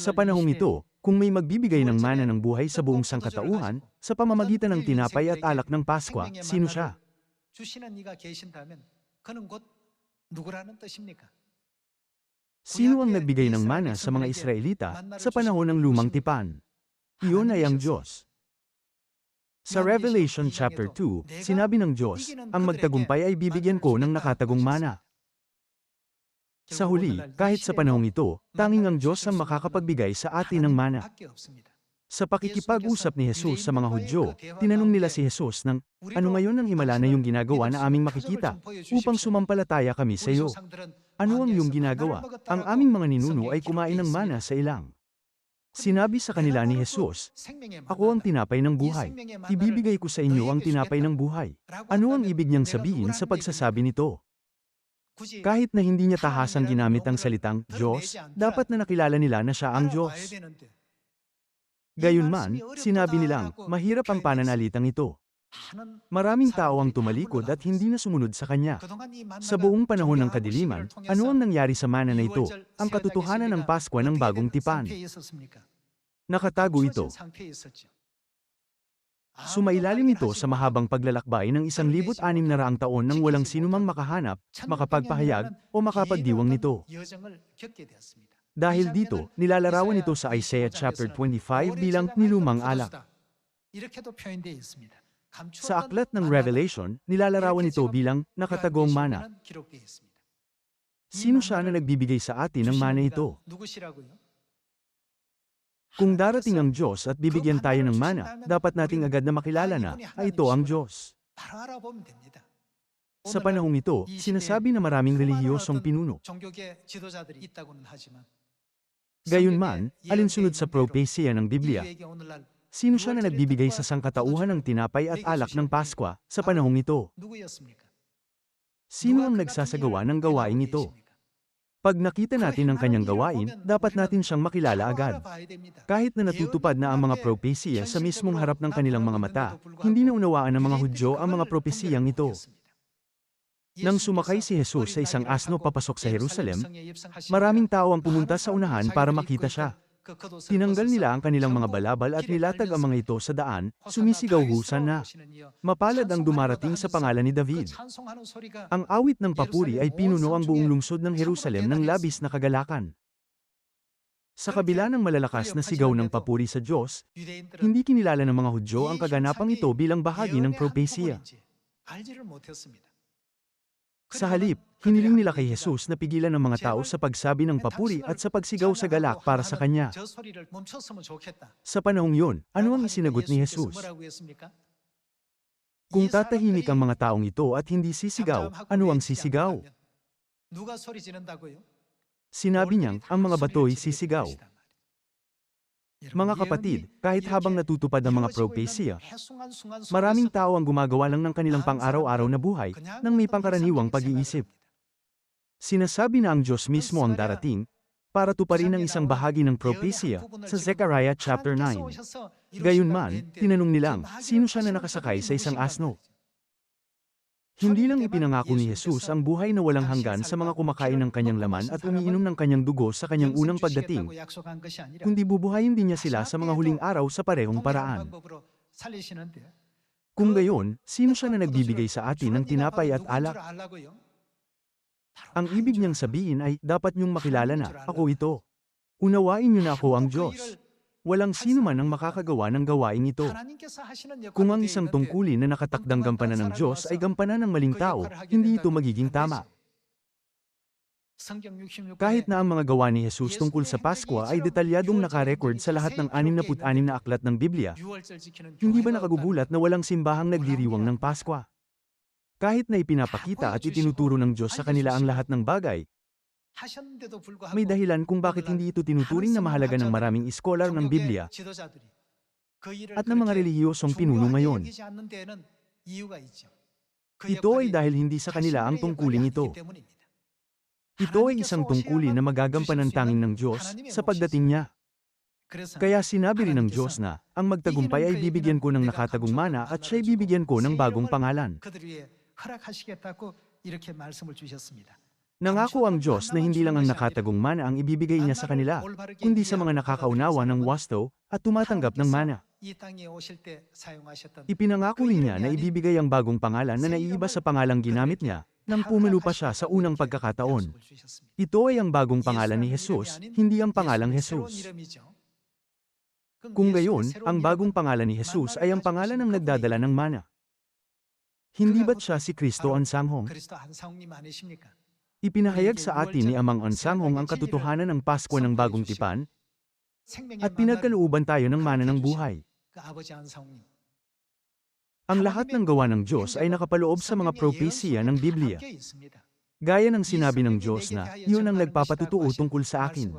Sa panahong ito, kung may magbibigay ng mana ng buhay sa buong sangkatauhan, sa pamamagitan ng tinapay at alak ng Pasko, sino siya? Sino ang nagbigay ng mana sa mga Israelita sa panahon ng lumang tipan? Iyon ay ang Diyos. Sa Revelation chapter 2, sinabi ng Diyos, ang magtagumpay ay bibigyan ko ng nakatagong mana. Sa huli, kahit sa panahong ito, tanging ang Diyos ang makakapagbigay sa atin ng mana. Sa pakikipag-usap ni Jesus sa mga Hudyo, tinanong nila si Jesus ng, Ano ngayon ang himala na yung ginagawa na aming makikita, upang sumampalataya kami sa iyo? Ano ang yung ginagawa? Ang aming mga ninuno ay kumain ng mana sa ilang. Sinabi sa kanila ni Jesus, Ako ang tinapay ng buhay. Ibibigay ko sa inyo ang tinapay ng buhay. Ano ang ibig niyang sabihin sa pagsasabi nito? Kahit na hindi niya tahasang ginamit ang salitang Diyos, dapat na nakilala nila na siya ang Diyos. Gayunman, sinabi nilang, mahirap ang pananalitang ito. Maraming tao ang tumalikod at hindi na sumunod sa kanya. Sa buong panahon ng kadiliman, ano ang nangyari sa mana na ito? Ang katotohanan ng Paskwa ng bagong tipan. Nakatago ito. Sumailalim ito sa mahabang paglalakbay ng isang libot anim na raang taon nang walang sinumang makahanap, makapagpahayag, o makapagdiwang nito. Dahil dito, nilalarawan ito sa Isaiah chapter 25 bilang nilumang alak. Sa aklat ng Revelation, nilalarawan ito bilang nakatagong mana. Sino siya na nagbibigay sa atin ng mana ito? Kung darating ang Diyos at bibigyan tayo ng mana, dapat nating agad na makilala na, ay ito ang Diyos. Sa panahong ito, sinasabi na maraming relihiyosong pinuno. Gayunman, alinsunod sa propesya ng Biblia, sino siya na nagbibigay sa sangkatauhan ng tinapay at alak ng Paskwa sa panahong ito? Sino ang nagsasagawa ng gawain ito? Pag nakita natin ang kanyang gawain, dapat natin siyang makilala agad. Kahit na natutupad na ang mga propesya sa mismong harap ng kanilang mga mata, hindi na unawaan ng mga Hudyo ang mga propesiyang ito. Nang sumakay si Jesus sa isang asno papasok sa Jerusalem, maraming tao ang pumunta sa unahan para makita siya. Tinanggal nila ang kanilang mga balabal at nilatag ang mga ito sa daan, sumisigaw husan na. Mapalad ang dumarating sa pangalan ni David. Ang awit ng papuri ay pinuno ang buong lungsod ng Jerusalem ng labis na kagalakan. Sa kabila ng malalakas na sigaw ng papuri sa Diyos, hindi kinilala ng mga Hudyo ang kaganapang ito bilang bahagi ng propesya. Sa halip, hiniling nila kay Jesus na pigilan ng mga tao sa pagsabi ng papuri at sa pagsigaw sa galak para sa kanya. Sa panahong yun, ano ang isinagot ni Jesus? Kung tatahimik ang mga taong ito at hindi sisigaw, ano ang sisigaw? Sinabi niyang, ang mga bato'y sisigaw. Mga kapatid, kahit habang natutupad ang mga propesya, maraming tao ang gumagawa lang ng kanilang pang-araw-araw na buhay nang may pangkaraniwang pag-iisip. Sinasabi na ang Diyos mismo ang darating para tuparin ang isang bahagi ng propesya sa Zechariah chapter 9. Gayunman, tinanong nilang, sino siya na nakasakay sa isang asno? Hindi lang ipinangako ni Jesus ang buhay na walang hanggan sa mga kumakain ng kanyang laman at umiinom ng kanyang dugo sa kanyang unang pagdating, kundi bubuhayin din niya sila sa mga huling araw sa parehong paraan. Kung gayon, sino siya na nagbibigay sa atin ng tinapay at alak? Ang ibig niyang sabihin ay, dapat niyong makilala na, ako ito. Unawain niyo na ako ang Diyos. Walang sino man ang makakagawa ng gawain ito. Kung ang isang tungkulin na nakatakdang gampanan ng Diyos ay gampanan ng maling tao, hindi ito magiging tama. Kahit na ang mga gawa ni Jesus tungkol sa Paskwa ay detalyadong nakarecord sa lahat ng 66 na aklat ng Biblia, hindi ba nakagugulat na walang simbahang nagdiriwang ng Paskwa? Kahit na ipinapakita at itinuturo ng Diyos sa kanila ang lahat ng bagay, may dahilan kung bakit hindi ito tinuturing na mahalaga ng maraming iskolar ng Biblia at ng mga relihiyosong pinuno ngayon. Ito ay dahil hindi sa kanila ang tungkulin ito. Ito ay isang tungkulin na magagampanan tanging ng Diyos sa pagdating niya. Kaya sinabi rin ng Diyos na, ang magtagumpay ay bibigyan ko ng nakatagong mana at siya'y bibigyan ko ng bagong pangalan. Nangako ang Diyos na hindi lang ang nakatagong mana ang ibibigay niya sa kanila, kundi sa mga nakakaunawa ng wasto at tumatanggap ng mana. Ipinangako rin niya na ibibigay ang bagong pangalan na naiiba sa pangalang ginamit niya nang pumulo siya sa unang pagkakataon. Ito ay ang bagong pangalan ni Jesus, hindi ang pangalang Jesus. Kung gayon, ang bagong pangalan ni Jesus ay ang pangalan ng nagdadala ng mana. Hindi ba't siya si Kristo ang sanghong? Ipinahayag sa atin ni Amang Ansangong ang katotohanan ng Pasko ng Bagong Tipan at pinagkalooban tayo ng mana ng buhay. Ang lahat ng gawa ng Diyos ay nakapaloob sa mga propesya ng Biblia. Gaya ng sinabi ng Diyos na, yun ang nagpapatutuo tungkol sa akin.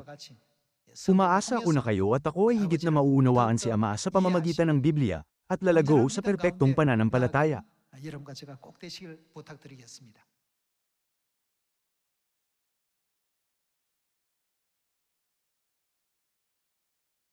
Umaasa ako na kayo at ako ay higit na mauunawaan si Ama sa pamamagitan ng Biblia at lalago sa perpektong pananampalataya.